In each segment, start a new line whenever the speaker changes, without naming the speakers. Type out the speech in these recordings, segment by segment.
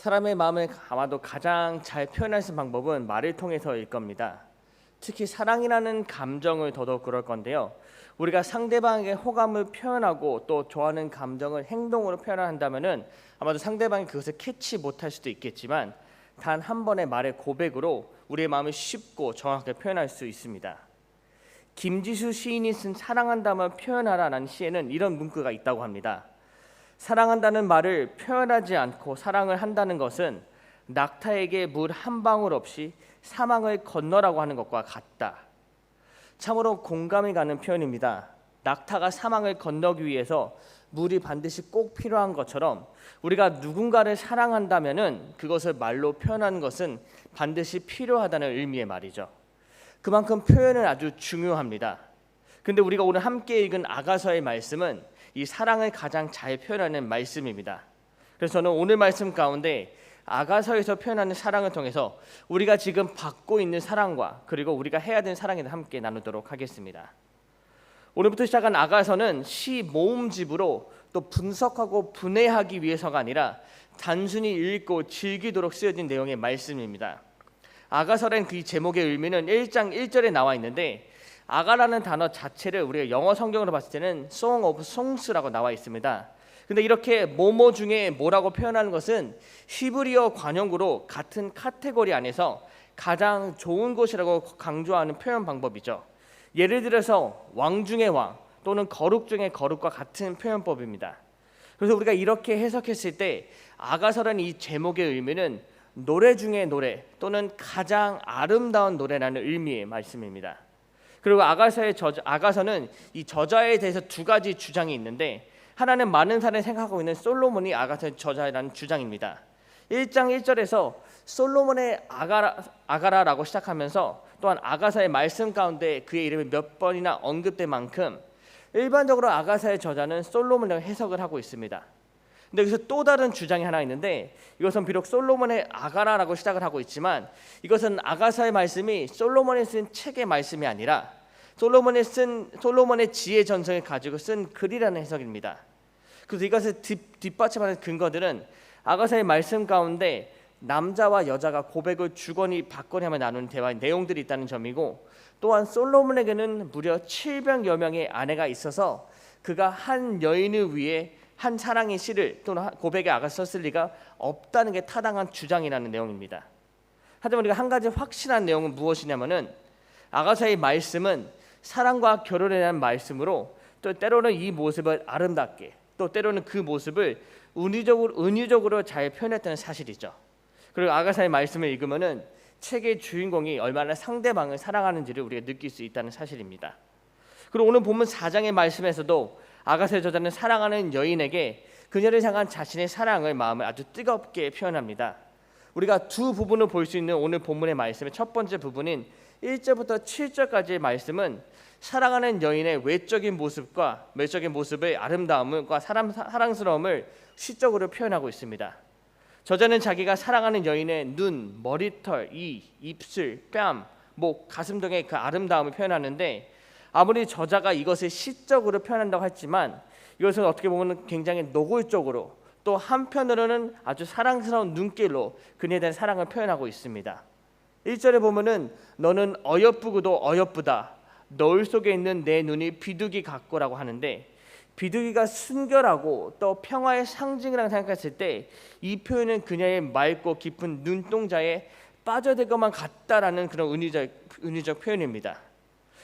사람의 마음을 아마도 가장 잘 표현할 수 있는 방법은 말을 통해서일 겁니다. 특히 사랑이라는 감정을 더더욱 그럴 건데요. 우리가 상대방에게 호감을 표현하고 또 좋아하는 감정을 행동으로 표현한다면은 아마도 상대방이 그것을 캐치 못할 수도 있겠지만 단 한 번의 말의 고백으로 우리의 마음을 쉽고 정확하게 표현할 수 있습니다. 김지수 시인이 쓴 사랑한다면 표현하라라는 시에는 이런 문구가 있다고 합니다. 사랑한다는 말을 표현하지 않고 사랑을 한다는 것은 낙타에게 물 한 방울 없이 사망을 건너라고 하는 것과 같다. 참으로 공감이 가는 표현입니다. 낙타가 사망을 건너기 위해서 물이 반드시 꼭 필요한 것처럼 우리가 누군가를 사랑한다면은 그것을 말로 표현하는 것은 반드시 필요하다는 의미의 말이죠. 그만큼 표현은 아주 중요합니다. 근데 우리가 오늘 함께 읽은 아가서의 말씀은 이 사랑을 가장 잘 표현하는 말씀입니다. 그래서 저는 오늘 말씀 가운데 아가서에서 표현하는 사랑을 통해서 우리가 지금 받고 있는 사랑과 그리고 우리가 해야 되는 사랑에 함께 나누도록 하겠습니다. 오늘부터 시작한 아가서는 시 모음집으로 또 분석하고 분해하기 위해서가 아니라 단순히 읽고 즐기도록 쓰여진 내용의 말씀입니다. 아가서라는 그 제목의 의미는 1장 1절에 나와 있는데 아가라는 단어 자체를 우리가 영어 성경으로 봤을 때는 Song of Songs라고 나와 있습니다. 근데 이렇게 뭐뭐 중에 뭐라고 표현하는 것은 히브리어 관용구로 같은 카테고리 안에서 가장 좋은 것이라고 강조하는 표현 방법이죠. 예를 들어서 왕 중의 왕 또는 거룩 중의 거룩과 같은 표현법입니다. 그래서 우리가 이렇게 해석했을 때 아가서라는 이 제목의 의미는 노래 중의 노래 또는 가장 아름다운 노래라는 의미의 말씀입니다. 그리고 아가서의 저자, 아가서는 이 저자에 대해서 두 가지 주장이 있는데 하나는 많은 사람이 생각하고 있는 솔로몬이 아가서의 저자라는 주장입니다. 1장 1절에서 솔로몬의 아가라, 아가라라고 시작하면서 또한 아가사의 말씀 가운데 그의 이름이 몇 번이나 언급된 만큼 일반적으로 아가사의 저자는 솔로몬이라고 해석을 하고 있습니다. 근데 여기서 또 다른 주장이 하나 있는데 이것은 비록 솔로몬의 아가라라고 시작을 하고 있지만 이것은 아가사의 말씀이 솔로몬이 쓴 책의 말씀이 아니라 솔로몬이 쓴 솔로몬의 지혜 전성을 가지고 쓴 글이라는 해석입니다. 그래서 이것을 뒷, 뒷받침하는 근거들은 아가사의 말씀 가운데 남자와 여자가 고백을 주거니 받거니 하며 나누는 대화의 내용들이 있다는 점이고 또한 솔로몬에게는 무려 700여 명의 아내가 있어서 그가 한 여인을 위해 한 사랑의 시를 또는 고백의 아가 썼을 리가 없다는 게 타당한 주장이라는 내용입니다. 하지만 우리가 한 가지 확실한 내용은 무엇이냐면은 아가사의 말씀은 사랑과 결혼에 대한 말씀으로 또 때로는 이 모습을 아름답게 또 때로는 그 모습을 은유적으로 은유적으로 잘 표현했다는 사실이죠. 그리고 아가사의 말씀을 읽으면은 책의 주인공이 얼마나 상대방을 사랑하는지를 우리가 느낄 수 있다는 사실입니다. 그리고 오늘 본문 4장의 말씀에서도 아가사의 저자는 사랑하는 여인에게 그녀를 향한 자신의 사랑을 마음을 아주 뜨겁게 표현합니다. 우리가 두 부분을 볼 수 있는 오늘 본문의 말씀의 첫 번째 부분인 1절부터 7절까지의 말씀은 사랑하는 여인의 외적인 모습과 외적인 모습의 아름다움과 사람 사랑스러움을 시적으로 표현하고 있습니다. 저자는 자기가 사랑하는 여인의 눈, 머리털, 이, 입술, 뺨, 목, 가슴 등의 그 아름다움을 표현하는데 아무리 저자가 이것을 시적으로 표현한다고 했지만 이것은 어떻게 보면 굉장히 노골적으로 또 한편으로는 아주 사랑스러운 눈길로 그녀에 대한 사랑을 표현하고 있습니다. 1절에 보면은 너는 어여쁘고도 어여쁘다. 너울 속에 있는 내 눈이 비둘기 같고라고 하는데 비둘기가 순결하고 또 평화의 상징이라고 생각했을 때 이 표현은 그녀의 맑고 깊은 눈동자에 빠져들 것만 같다라는 그런 은유적 은유적 표현입니다.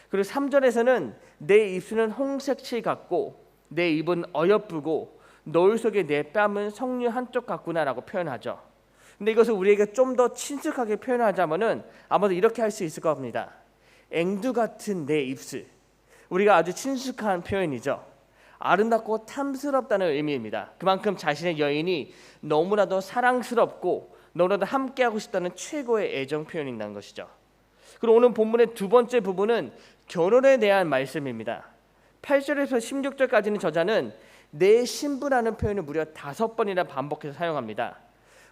그리고 3절에서는 내 입술은 홍색칠 같고 내 입은 어여쁘고 노을 속에 내 뺨은 석류 한쪽 같구나라고 표현하죠. 근데 이것을 우리에게 좀 더 친숙하게 표현하자면은 아마도 이렇게 할 수 있을 겁니다. 앵두 같은 내 입술. 우리가 아주 친숙한 표현이죠. 아름답고 탐스럽다는 의미입니다. 그만큼 자신의 여인이 너무나도 사랑스럽고 너무나도 함께하고 싶다는 최고의 애정 표현이라는 것이죠. 그리고 오늘 본문의 두 번째 부분은 결혼에 대한 말씀입니다. 8절에서 16절까지는 저자는 내 신부라는 표현을 무려 다섯 번이나 반복해서 사용합니다.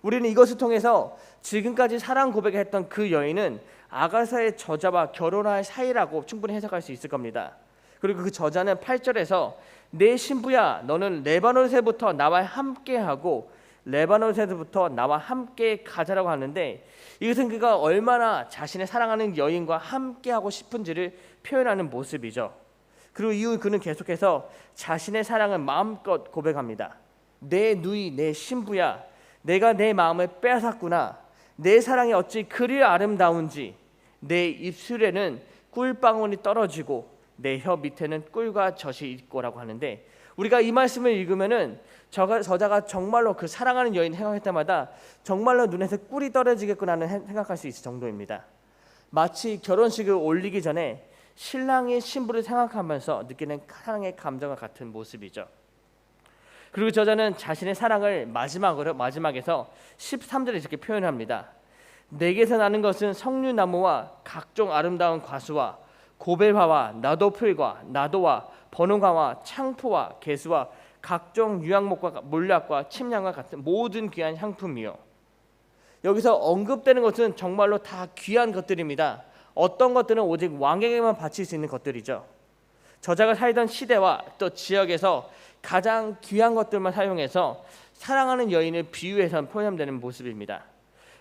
우리는 이것을 통해서 지금까지 사랑 고백을 했던 그 여인은 아가사의 저자와 결혼할 사이라고 충분히 해석할 수 있을 겁니다. 그리고 그 저자는 8절에서 내 신부야 너는 레바논 새부터 나와 함께하고 레바논에서부터 나와 함께 가자라고 하는데 이것은 그가 얼마나 자신의 사랑하는 여인과 함께 하고 싶은지를 표현하는 모습이죠. 그리고 이후 그는 계속해서 자신의 사랑을 마음껏 고백합니다. 내 누이 내 신부야 내가 내 마음을 빼앗았구나 내 사랑이 어찌 그리 아름다운지 내 입술에는 꿀방울이 떨어지고 내 혀 밑에는 꿀과 젖이 있고라고 하는데 우리가 이 말씀을 읽으면은 저가, 저자가 정말로 그 사랑하는 여인 생각할 때마다 정말로 눈에서 꿀이 떨어지겠구나는 해- 생각할 수 있을 정도입니다. 마치 결혼식을 올리기 전에 신랑의 신부를 생각하면서 느끼는 사랑의 감정과 같은 모습이죠. 그리고 저자는 자신의 사랑을 마지막으로 마지막에서 13절에 이렇게 표현합니다. 내게서 나는 것은 석류나무와 각종 아름다운 과수와 고벨화와 나도풀과 나도와 번호가와 창포와 개수와 각종 유향목과 몰약과 침향과 같은 모든 귀한 향품이요. 여기서 언급되는 것은 정말로 다 귀한 것들입니다. 어떤 것들은 오직 왕에게만 바칠 수 있는 것들이죠. 저자가 살던 시대와 또 지역에서 가장 귀한 것들만 사용해서 사랑하는 여인을 비유해서 표현되는 모습입니다.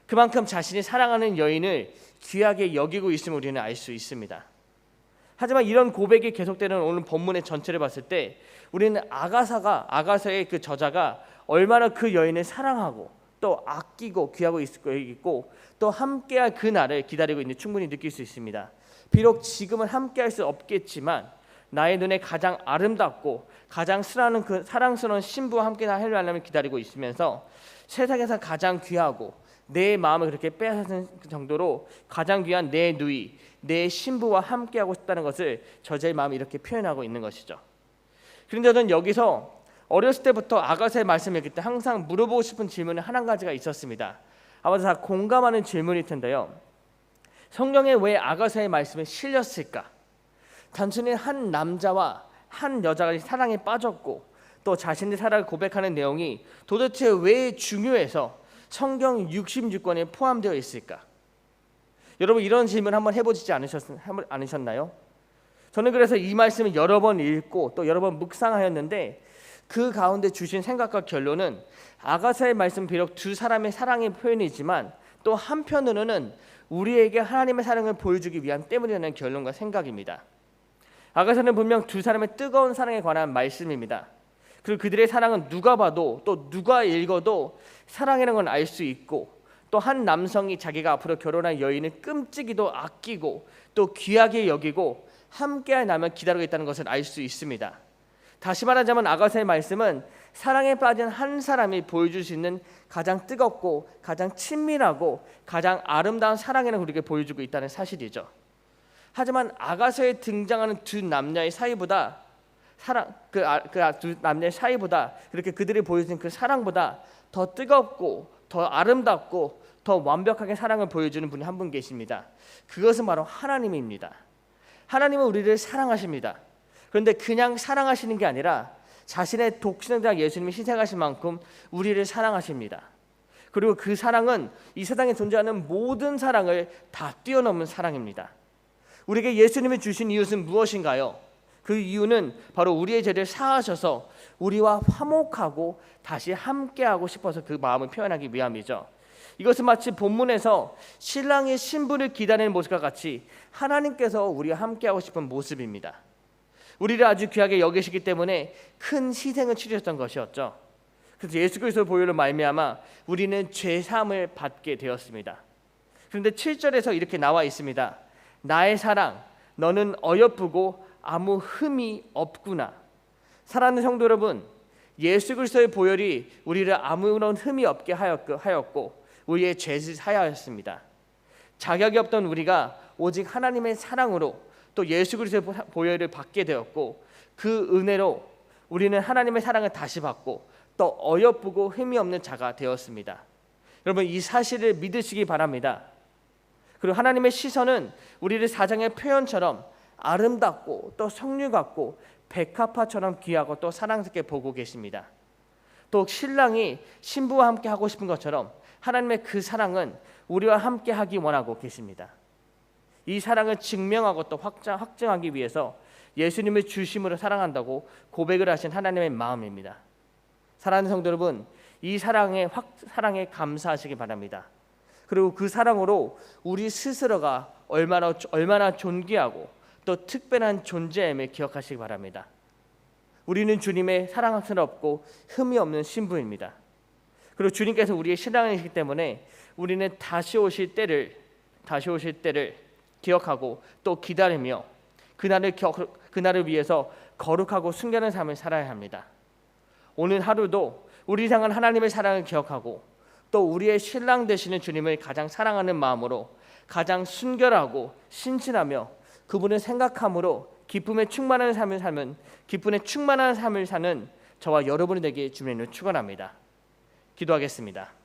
그만큼 자신이 사랑하는 여인을 귀하게 여기고 있음을 우리는 알 수 있습니다. 하지만 이런 고백이 계속되는 오늘 본문의 전체를 봤을 때 우리는 아가사가 아가사의 그 저자가 얼마나 그 여인을 사랑하고 또 아끼고 귀하고 있고 또 함께할 그 날을 기다리고 있는 충분히 느낄 수 있습니다. 비록 지금은 함께할 수 없겠지만 나의 눈에 가장 아름답고 가장 사랑하는 그 사랑스러운 신부와 함께 하려면 기다리고 있으면서 세상에서 가장 귀하고 내 마음을 그렇게 빼앗는 정도로 가장 귀한 내 누이, 내 신부와 함께하고 싶다는 것을 저자의 마음이 이렇게 표현하고 있는 것이죠. 그런데 저는 여기서 어렸을 때부터 아가사의 말씀을 읽을 때 항상 물어보고 싶은 질문이 한 가지가 있었습니다. 아마도 다 공감하는 질문일 텐데요. 성경에 왜 아가사의 말씀이 실렸을까? 단순히 한 남자와 한 여자가 사랑에 빠졌고 또 자신의 사랑을 고백하는 내용이 도대체 왜 중요해서 성경 66권에 포함되어 있을까? 여러분 이런 질문 한번 해보지 않으셨, 않으셨나요? 저는 그래서 이 말씀을 여러 번 읽고 또 여러 번 묵상하였는데 그 가운데 주신 생각과 결론은 아가사의 말씀 비록 두 사람의 사랑의 표현이지만 또 한편으로는 우리에게 하나님의 사랑을 보여주기 위한 때문이라는 결론과 생각입니다. 아가사는 분명 두 사람의 뜨거운 사랑에 관한 말씀입니다. 그리고 그들의 사랑은 누가 봐도 또 누가 읽어도 사랑이라는 건 알 수 있고 또 한 남성이 자기가 앞으로 결혼할 여인을 끔찍이도 아끼고 또 귀하게 여기고 날만 기다리고 있다는 것을 알 수 있습니다. 다시 말하자면 아가사의 말씀은 사랑에 빠진 한 사람이 보여줄 수 있는 가장 뜨겁고 가장 친밀하고 가장 아름다운 사랑이라는 우리에게 보여주고 있다는 사실이죠. 하지만 아가서에 등장하는 두 남녀의 사이보다 사랑 그두 그 남녀의 사이보다 그렇게 그들이 보여준 그 사랑보다 더 뜨겁고 더 아름답고 더 완벽하게 사랑을 보여주는 분이 한 분 계십니다. 그것은 바로 하나님입니다. 하나님은 우리를 사랑하십니다. 그런데 그냥 사랑하시는 게 아니라 자신의 독신자 예수님이 희생하신 만큼 우리를 사랑하십니다. 그리고 그 사랑은 이 세상에 존재하는 모든 사랑을 다 뛰어넘는 사랑입니다. 우리에게 예수님이 주신 이유는 무엇인가요? 그 이유는 바로 우리의 죄를 사하셔서 우리와 화목하고 다시 함께하고 싶어서 그 마음을 표현하기 위함이죠. 이것은 마치 본문에서 신랑의 신부를 기다리는 모습과 같이 하나님께서 우리와 함께하고 싶은 모습입니다. 우리를 아주 귀하게 여기시기 때문에 큰 희생을 치르셨던 것이었죠. 그래서 예수 그리스도 보혈로 말미암아 우리는 죄 사함을 받게 되었습니다. 그런데 7절에서 이렇게 나와 있습니다. 나의 사랑 너는 어여쁘고 아무 흠이 없구나. 사랑하는 성도 여러분, 예수 그리스도의 보혈이 우리를 아무런 흠이 없게 하였고 우리의 죄를 사하였습니다. 자격이 없던 우리가 오직 하나님의 사랑으로 또 예수 그리스도의 보혈을 받게 되었고 그 은혜로 우리는 하나님의 사랑을 다시 받고 또 어여쁘고 흠이 없는 자가 되었습니다. 여러분 이 사실을 믿으시기 바랍니다. 그리고 하나님의 시선은 우리를 사장의 표현처럼 아름답고 또 성류 같고 백합화처럼 귀하고 또 사랑스럽게 보고 계십니다. 또 신랑이 신부와 함께 하고 싶은 것처럼 하나님의 그 사랑은 우리와 함께 하기 원하고 계십니다. 이 사랑을 증명하고 또 확장, 확증하기 위해서 예수님을 주심으로 사랑한다고 고백을 하신 하나님의 마음입니다. 사랑하는 성도 여러분, 이 사랑에 확 사랑에 감사하시기 바랍니다. 그리고 그 사랑으로 우리 스스로가 얼마나 얼마나 존귀하고 또 특별한 존재임을 기억하시기 바랍니다. 우리는 주님의 사랑스럽고 흠이 없는 신부입니다. 그리고 주님께서 우리의 신랑이시기 때문에 우리는 다시 오실 때를 다시 오실 때를 기억하고 또 기다리며 그날을 겨, 그날을 위해서 거룩하고 순결한 삶을 살아야 합니다. 오늘 하루도 우리 향한 하나님의 사랑을 기억하고 또 우리의 신랑 되시는 주님을 가장 사랑하는 마음으로 가장 순결하고 신실하며 그분을 생각함으로 기쁨에 충만한 삶을 살면 기쁨에 충만한 삶을 사는 저와 여러분이 되길 주님을 축원합니다. 기도하겠습니다.